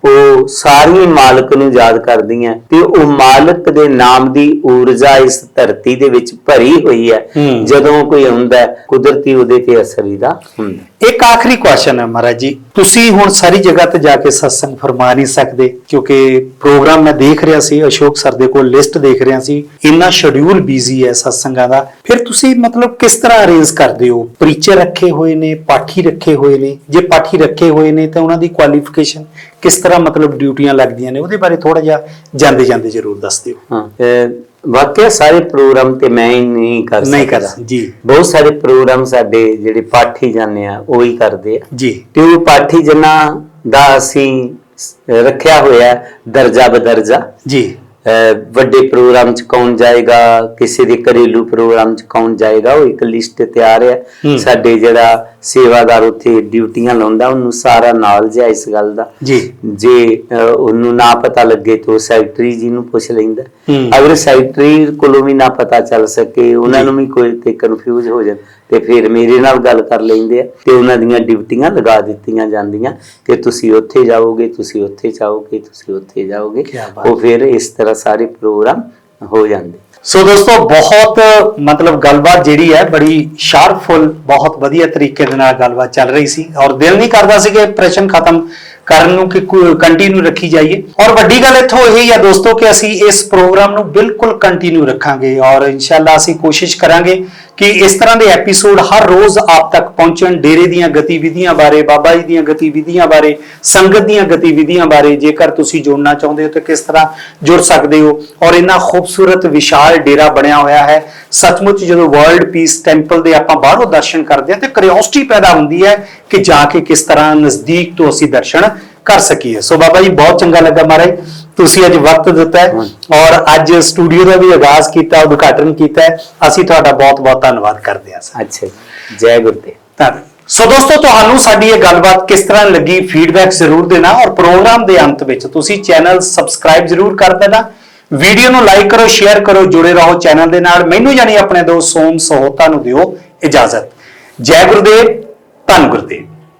S2: ਉਹ ਸਾਰੀਆਂ ਮਾਲਕ ਨੂੰ ਯਾਦ ਕਰਦੀਆਂ ਤੇ ਉਹ ਮਾਲਕ ਦੇ ਨਾਮ ਦੀ ਊਰਜਾ ਇਸ ਧਰਤੀ ਦੇ ਵਿੱਚ ਭਰੀ ਹੋਈ ਹੈ
S1: ਹੂੰ।
S2: ਜਦੋਂ ਕੋਈ ਆਉਂਦਾ ਹੈ, ਕੁਦਰਤੀ ਉਹਦੇ ਤੇ ਅਸਰ ਇਹਦਾ ਹੁੰਦਾ ਹੈ।
S1: ਇੱਕ ਆਖਰੀ ਕੁਐਸਚਨ ਹੈ ਮਹਾਰਾਜ ਜੀ। ਤੁਸੀਂ ਹੁਣ ਸਾਰੀ ਜਗ੍ਹਾ ਤੇ ਜਾ ਕੇ ਸਤਸੰਗ ਫਰਮਾ ਨਹੀਂ ਸਕਦੇ, ਕਿਉਂਕਿ ਪ੍ਰੋਗਰਾਮ ਮੈਂ ਦੇਖ ਰਿਹਾ ਸੀ, ਅਸ਼ੋਕ ਸਰ ਦੇ ਕੋਲ ਲਿਸਟ ਦੇਖ ਰਿਹਾ ਸੀ। ਇੰਨਾ ਸ਼ਡਿਊਲ ਬਿਜ਼ੀ ਹੈ ਸਤਸੰਗਾਂ ਦਾ। ਫਿਰ ਤੁਸੀਂ ਮਤਲਬ ਕਿਸ ਤਰ੍ਹਾਂ ਅਰੇਂਜ ਕਰਦੇ ਹੋ? ਪ੍ਰੀਚਰ ਰੱਖੇ ਹੋਏ ਨੇ, ਪਾਠੀ ਰੱਖੇ ਹੋਏ ਨੇ। ਜੇ ਪਾਠੀ ਰੱਖੇ ਹੋਏ ਨੇ, ਤਾਂ ਉਹਨਾਂ ਦੀ ਕੁਆਲੀਫਿਕੇਸ਼ਨ ਕਿਸ ਤਰ੍ਹਾਂ ਮਤਲਬ ਡਿਊਟੀਆਂ ਲੱਗਦੀਆਂ ਨੇ, ਉਹਦੇ ਬਾਰੇ ਥੋੜਾ ਜਿਹਾ ਜਾਂਦੇ ਜਾਂਦੇ ਜ਼ਰੂਰ ਦੱਸ ਦਿਓ।
S2: ਹਾਂ ਵਾਕਿਆ ਸਾਰੇ ਪ੍ਰੋਗਰਾਮ ਤੇ ਮੈਂ ਹੀ ਨਹੀਂ ਕਰ ਸਕਦਾ।
S1: ਨਹੀਂ ਕਰਦਾ ਜੀ।
S2: ਬਹੁਤ ਸਾਰੇ ਪ੍ਰੋਗਰਾਮ ਸਾਡੇ ਜਿਹੜੇ ਪਾਠੀ ਜਾਂਦੇ ਆ ਉਹ ਹੀ ਕਰਦੇ ਆ।
S1: ਜੀ।
S2: ਤੇ ਉਹ ਪਾਠੀ ਜਿਨ੍ਹਾਂ ਦਾ ਅਸੀਂ ਰੱਖਿਆ ਹੋਇਆ ਦਰਜਾ ਬਦਰਜਾ।
S1: ਜੀ।
S2: ਵੱਡੇ ਪ੍ਰੋਗਰਾਮ ਚ ਕੌਣ ਜਾਏਗਾ ਕਿਸੇ ਦੇ ਘਰੇਲੂ ਪ੍ਰੋਗਰਾਮ ਚ ਕੌਣ ਜਾਏਗਾ ਉਹ ਇੱਕ ਲਿਸਟ ਤਿਆਰ
S1: ਹੂੰ।
S2: ਸਾਡੇ ਜਿਹੜਾ ਸੇਵਾਦਾਰ ਉੱਥੇ ਡਿਊਟੀਆਂ ਲਾਉਂਦਾ ਉਹਨੂੰ ਸਾਰਾ ਨੌਲੇਜ ਹੈ ਇਸ ਗੱਲ ਦਾ।
S1: ਜੀ।
S2: ਜੇ ਉਹਨੂੰ ਨਾ ਪਤਾ ਲੱਗੇ ਤਾਂ ਸੈਕਟਰੀ ਜੀ ਨੂੰ ਪੁੱਛ ਲੈਂਦਾ। ਅਗਰ ਸੈਕਟਰੀ ਕੋਲੋਂ ਵੀ ਨਾ ਪਤਾ ਚੱਲ ਸਕੇ ਉਹਨਾਂ ਨੂੰ ਵੀ ਕੋਈ ਤੇ ਕਨਫਿਊਜ਼ ਹੋ ਜਾਣ ਤੇ ਫਿਰ ਮੇਰੇ ਨਾਲ ਗੱਲ ਕਰ ਲੈਂਦੇ ਆ ਤੇ ਉਹਨਾਂ ਦੀਆਂ ਡਿਊਟੀਆਂ ਲਗਾ ਦਿੱਤੀਆਂ ਜਾਂਦੀਆਂ ਕਿ ਤੁਸੀਂ ਉੱਥੇ ਜਾਓਗੇ ਤੁਸੀਂ ਉੱਥੇ ਜਾਓਗੇ ਤੁਸੀਂ ਉੱਥੇ ਜਾਓਗੇ। ਉਹ ਫਿਰ ਇਸ ਤਰ੍ਹਾਂ ਸਾਰੇ ਪ੍ਰੋਗਰਾਮ ਹੋ ਜਾਂਦੇ।
S1: ਸੋ ਦੋਸਤੋ ਬਹੁਤ ਮਤਲਬ ਗੱਲਬਾਤ ਜਿਹੜੀ ਹੈ ਬੜੀ ਸ਼ਾਰਪਫੁਲ ਬਹੁਤ ਵਧੀਆ ਤਰੀਕੇ ਦੇ ਨਾਲ ਗੱਲਬਾਤ ਚੱਲ ਰਹੀ ਸੀ ਔਰ ਦਿਲ ਨਹੀਂ ਕਰਦਾ ਸੀ ਕਿ ਪ੍ਰਸ਼ਨ ਖਤਮ ਕਰਨ ਨੂੰ ਕਿ ਕੰਟੀਨਿਊ ਰੱਖੀ ਜਾਈਏ। ਔਰ ਵੱਡੀ ਗੱਲ ਇੱਥੋਂ ਇਹ ਹੀ ਆ ਦੋਸਤੋ ਕਿ ਅਸੀਂ ਇਸ ਪ੍ਰੋਗਰਾਮ ਨੂੰ ਬਿਲਕੁਲ ਕੰਟੀਨਿਊ ਰੱਖਾਂਗੇ ਔਰ ਇਨਸ਼ਾਅੱਲਾ ਅਸੀਂ ਕੋਸ਼ਿਸ਼ ਕਰਾਂਗੇ ਕਿ ਇਸ ਤਰ੍ਹਾਂ ਦੇ ਐਪੀਸੋਡ ਹਰ ਰੋਜ਼ ਆਪ ਤੱਕ ਪਹੁੰਚਣ, ਡੇਰੇ ਦੀਆਂ ਗਤੀਵਿਧੀਆਂ ਬਾਰੇ, ਬਾਬਾ ਜੀ ਦੀਆਂ ਗਤੀਵਿਧੀਆਂ ਬਾਰੇ, ਸੰਗਤ ਦੀਆਂ ਗਤੀਵਿਧੀਆਂ ਬਾਰੇ, ਜੇਕਰ ਤੁਸੀਂ ਜੁੜਨਾ ਚਾਹੁੰਦੇ ਹੋ ਤਾਂ ਕਿਸ ਤਰ੍ਹਾਂ ਜੁੜ ਸਕਦੇ ਹੋ? ਔਰ ਇੰਨਾ ਖੂਬਸੂਰਤ, ਵਿਸ਼ਾਲ ਡੇਰਾ ਬਣਿਆ ਹੋਇਆ ਹੈ। ਸੱਚਮੁੱਚ ਜਦੋਂ ਵਰਲਡ ਪੀਸ ਟੈਂਪਲ ਦੇ ਆਪਾਂ ਬਾਹਰੋਂ ਦਰਸ਼ਨ ਕਰਦੇ ਹਾਂ ਤੇ ਕਿਉਰਿਓਸਿਟੀ ਪੈਦਾ ਹੁੰਦੀ ਹੈ ਕਿ ਜਾ ਕੇ ਕਿਸ ਤਰ੍ਹਾਂ ਨਜ਼ਦੀਕ ਤੋਂ ਅਸੀਂ ਦਰਸ਼ਨ ਕਰ ਸਕੀਏ। ਸੋ ਬਾਬਾ ਜੀ, ਬਹੁਤ ਚੰਗਾ ਲੱਗਾ ਮਹਾਰਾਜ। ਤੁਸੀਂ ਅੱਜ ਵਕਤ ਦਿੱਤਾ ਹੈ ਔਰ ਅੱਜ ਸਟੂਡੀਓ ਦਾ ਵੀ ਆਗਾਜ਼ ਕੀਤਾ ਉਦਘਾਟਨ ਕੀਤਾ ਅਸੀਂ ਤੁਹਾਡਾ ਬਹੁਤ ਬਹੁਤ ਧੰਨਵਾਦ ਕਰਦੇ ਹਾਂ ਸਰ।
S2: ਅੱਛਾ ਜੀ। ਗੁਰਦੇਵ
S1: ਧੰਨਵਾਦ ਸੋ ਦੋਸਤੋ ਤੁਹਾਨੂੰ ਸਾਡੀ ਇਹ ਗੱਲਬਾਤ ਕਿਸ ਤਰ੍ਹਾਂ ਲੱਗੀ? ਫੀਡਬੈਕ ਜ਼ਰੂਰ ਦੇਣਾ ਔਰ ਪ੍ਰੋਗਰਾਮ ਦੇ ਅੰਤ ਵਿੱਚ ਤੁਸੀਂ ਚੈਨਲ ਸਬਸਕ੍ਰਾਈਬ ਜ਼ਰੂਰ ਕਰ ਦੇਣਾ। ਵੀਡੀਓ ਨੂੰ ਲਾਈਕ ਕਰੋ ਸ਼ੇਅਰ ਕਰੋ ਜੁੜੇ ਰਹੋ ਚੈਨਲ ਦੇ ਨਾਲ। ਮੈਨੂੰ ਯਾਨੀ ਆਪਣੇ ਦੋਸਤ ਸੋਮ ਸਹੋਤਾ ਨੂੰ ਦਿਓ ਇਜਾਜ਼ਤ। ਜੈ ਗੁਰਦੇਵ ਧੰਨ ਗੁਰਦੇਵ